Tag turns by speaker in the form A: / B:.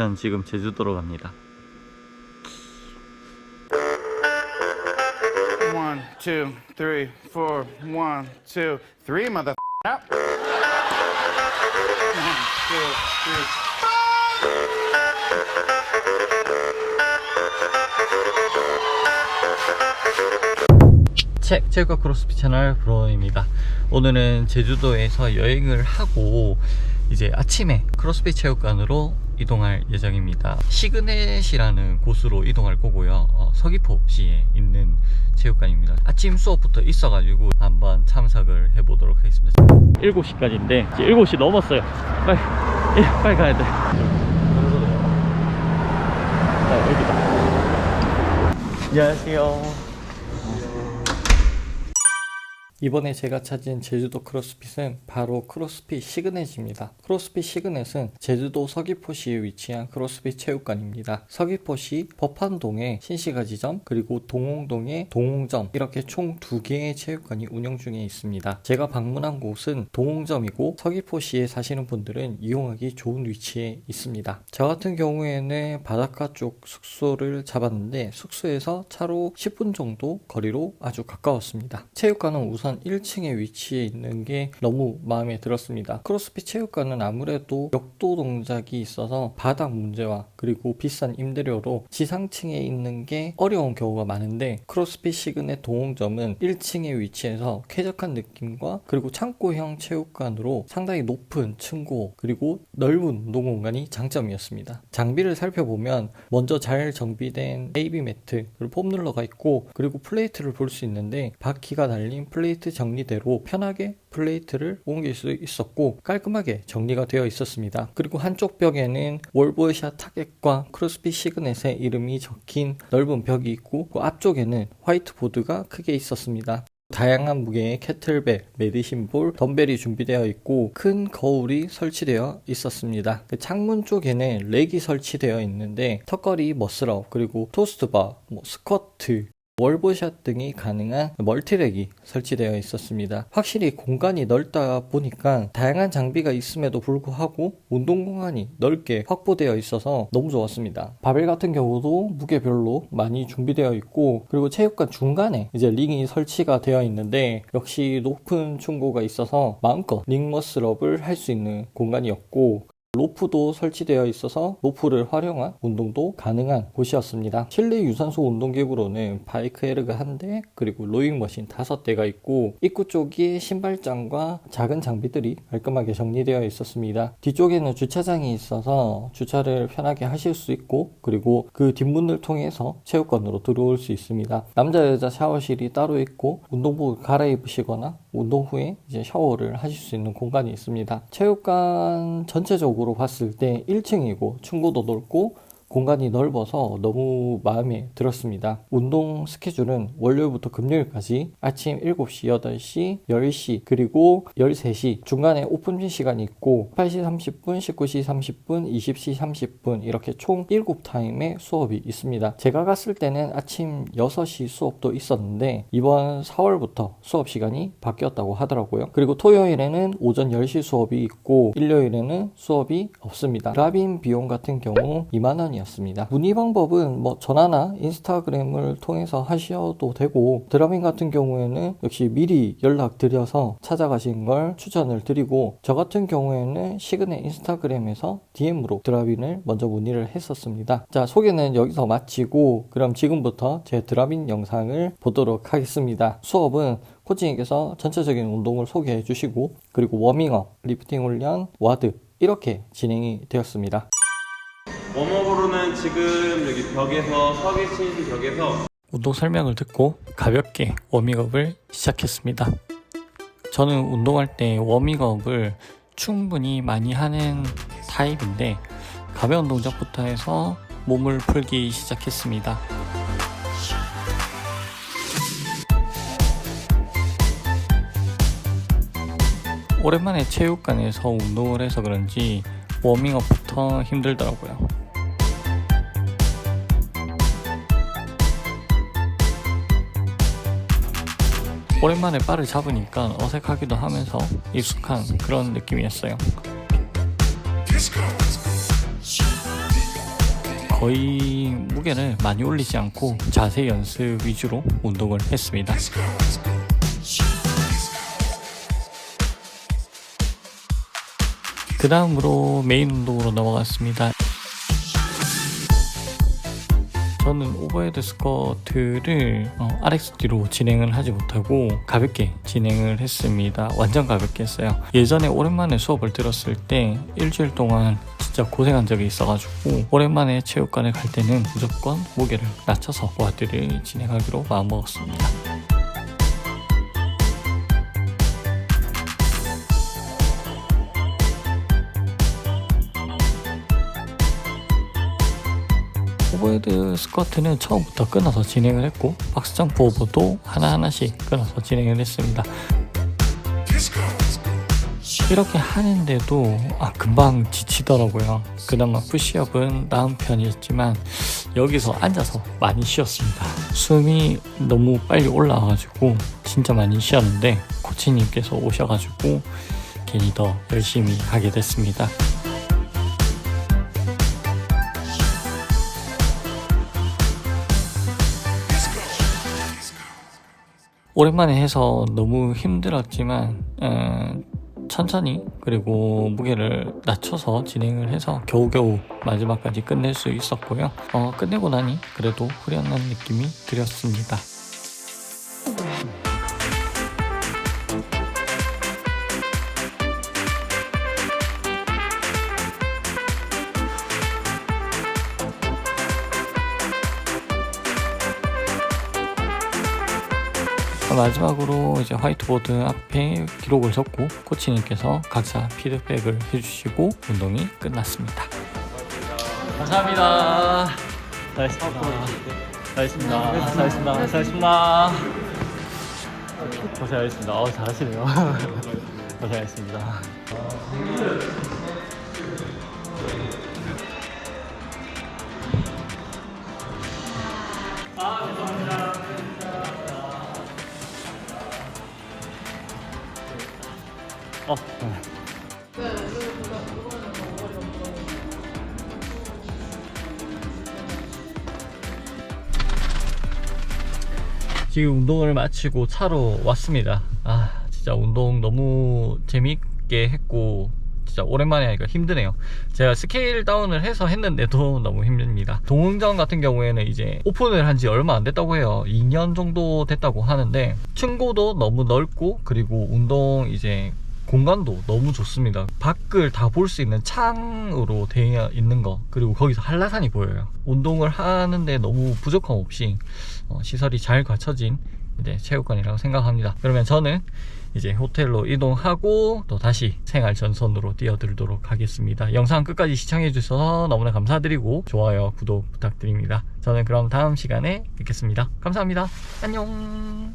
A: 전 지금 제주도로 갑니다.
B: One, two, three, four. One, two, three, mother. Up. One, two, three.
A: 책 체육과 크로스핏 채널 브로입니다. 오늘은 제주도에서 여행을 하고 이제 아침에 크로스핏 체육관으로 이동할 예정입니다. 시그넷이라는 곳으로 이동할 거고요. 어, 서귀포시에 있는 체육관입니다. 아침 수업부터 있어가지고 한번 참석을 해보도록 하겠습니다. 7시까지인데 이제 7시 넘었어요. 빨리 예, 빨리 가야 돼. 자, 여기다. 안녕하세요. 이번에 제가 찾은 제주도 크로스핏은 바로 크로스핏 시그넷입니다. 크로스핏 시그넷은 제주도 서귀포시에 위치한 크로스핏 체육관입니다. 서귀포시 법한동에 신시가 지점 그리고 동홍동에 동홍점 이렇게 총 두 개의 체육관이 운영 중에 있습니다. 제가 방문한 곳은 동홍점이고 서귀포시에 사시는 분들은 이용하기 좋은 위치에 있습니다. 저 같은 경우에는 바닷가 쪽 숙소를 잡았는데 숙소에서 차로 10분 정도 거리로 아주 가까웠습니다. 체육관은 우선 1층에 위치해 있는 게 너무 마음에 들었습니다. 크로스핏 체육관은 아무래도 역도 동작이 있어서 바닥 문제와 그리고 비싼 임대료로 지상층에 있는 게 어려운 경우가 많은데 크로스핏 시그넷 동홍점은 1층에 위치해서 쾌적한 느낌과 그리고 창고형 체육관으로 상당히 높은 층고 그리고 넓은 운동 공간이 장점이었습니다. 장비를 살펴보면 먼저 잘 정비된 AB 매트 그리고 폼롤러가 있고 그리고 플레이트를 볼 수 있는데 바퀴가 달린 플레이트 정리대로 편하게 플레이트를 옮길 수 있었고 깔끔하게 정리가 되어 있었습니다. 그리고 한쪽 벽에는 월보샷 타겟과 크로스핏 시그넷의 이름이 적힌 넓은 벽이 있고 그 앞쪽에는 화이트보드가 크게 있었습니다. 다양한 무게의 캐틀벨, 메디신볼, 덤벨이 준비되어 있고 큰 거울이 설치되어 있었습니다. 그 창문 쪽에는 렉이 설치되어 있는데 턱걸이, 머슬업, 그리고 토스트바, 뭐 스쿼트, 월보샷 등이 가능한 멀티렉이 설치되어 있었습니다. 확실히 공간이 넓다 보니까 다양한 장비가 있음에도 불구하고 운동 공간이 넓게 확보되어 있어서 너무 좋았습니다. 바벨 같은 경우도 무게별로 많이 준비되어 있고 그리고 체육관 중간에 이제 링이 설치가 되어 있는데 역시 높은 충고가 있어서 마음껏 링 머슬업을 할 수 있는 공간이었고 로프도 설치되어 있어서 로프를 활용한 운동도 가능한 곳이었습니다. 실내 유산소 운동기구로는 바이크 에르가 한 대, 그리고 로잉 머신 다섯 대가 있고 입구 쪽에 신발장과 작은 장비들이 깔끔하게 정리되어 있었습니다. 뒤쪽에는 주차장이 있어서 주차를 편하게 하실 수 있고 그리고 그 뒷문을 통해서 체육관으로 들어올 수 있습니다. 남자 여자 샤워실이 따로 있고 운동복 갈아입으시거나 운동 후에 이제 샤워를 하실 수 있는 공간이 있습니다. 체육관 전체적으로 봤을 때 1층이고 층고도 넓고 공간이 넓어서 너무 마음에 들었습니다. 운동 스케줄은 월요일부터 금요일까지 아침 7시, 8시, 10시, 그리고 13시 중간에 오픈 시간이 있고 8시 30분, 19시 30분, 20시 30분 이렇게 총 7타임의 수업이 있습니다. 제가 갔을 때는 아침 6시 수업도 있었는데 이번 4월부터 수업 시간이 바뀌었다고 하더라고요. 그리고 토요일에는 오전 10시 수업이 있고 일요일에는 수업이 없습니다. 드랍인 비용 같은 경우 2만 원이 었습니다. 문의 방법은 뭐 전화나 인스타그램을 통해서 하셔도 되고 드랍인 같은 경우에는 역시 미리 연락드려서 찾아가신 걸 추천을 드리고 저 같은 경우에는 시그넷 인스타그램에서 DM으로 드랍인을 먼저 문의를 했었습니다. 자 소개는 여기서 마치고 그럼 지금부터 제 드랍인 영상을 보도록 하겠습니다. 수업은 코치님께서 전체적인 운동을 소개해 주시고 그리고 워밍업, 리프팅 훈련, 와드 이렇게 진행이 되었습니다.
C: 웜업으로는 지금 여기 벽에서 서 계신 벽에서
A: 운동 설명을 듣고 가볍게 워밍업을 시작했습니다. 저는 운동할 때 워밍업을 충분히 많이 하는 타입인데 가벼운 동작부터 해서 몸을 풀기 시작했습니다. 오랜만에 체육관에서 운동을 해서 그런지 워밍업부터 힘들더라고요. 오랜만에 바를 잡으니까 어색하기도 하면서 익숙한 그런 느낌이었어요. 거의 무게를 많이 올리지 않고 자세 연습 위주로 운동을 했습니다. 그 다음으로 메인 운동으로 넘어갔습니다. 저는 오버헤드 스쿼트를 어, RXD로 진행을 하지 못하고 가볍게 진행을 했습니다. 완전 가볍게 했어요. 예전에 오랜만에 수업을 들었을 때 일주일 동안 진짜 고생한 적이 있어가지고 오랜만에 체육관에 갈 때는 무조건 무게를 낮춰서 와드를 진행하기로 마음먹었습니다. 오버헤드 스쿼트는 처음부터 끊어서 진행을 했고 박스점프 오버도 하나하나씩 끊어서 진행을 했습니다. 이렇게 하는데도 아, 금방 지치더라고요. 그나마 푸시업은 나은 편이었지만 여기서 앉아서 많이 쉬었습니다. 숨이 너무 빨리 올라와가지고 진짜 많이 쉬었는데 코치님께서 오셔가지고 괜히 더 열심히 하게 됐습니다. 오랜만에 해서 너무 힘들었지만 어, 천천히 그리고 무게를 낮춰서 진행을 해서 겨우겨우 마지막까지 끝낼 수 있었고요. 어, 끝내고 나니 그래도 후련한 느낌이 들었습니다. 마지막으로 이제 화이트보드 앞에 기록을 적고 코치님께서 각자 피드백을 해주시고 운동이 끝났습니다. 감사합니다. 잘했습니다. 잘했습니다. 잘했습니다. 고생하셨습니다. 어, 잘하시네요. 고생하셨습니다. 어, 지금 운동을 마치고 차로 왔습니다. 아, 진짜 운동 너무 재밌게 했고, 진짜 오랜만에 하니까 힘드네요. 제가 스케일 다운을 해서 했는데도 너무 힘듭니다. 동흥전 같은 경우에는 이제 오픈을 한 지 얼마 안 됐다고 해요. 2년 정도 됐다고 하는데, 층고도 너무 넓고, 그리고 운동 이제 공간도 너무 좋습니다. 밖을 다 볼 수 있는 창으로 되어 있는 거 그리고 거기서 한라산이 보여요. 운동을 하는데 너무 부족함 없이 어, 시설이 잘 갖춰진 이제 체육관이라고 생각합니다. 그러면 저는 이제 호텔로 이동하고 또 다시 생활 전선으로 뛰어들도록 하겠습니다. 영상 끝까지 시청해 주셔서 너무나 감사드리고 좋아요, 구독 부탁드립니다. 저는 그럼 다음 시간에 뵙겠습니다. 감사합니다. 안녕.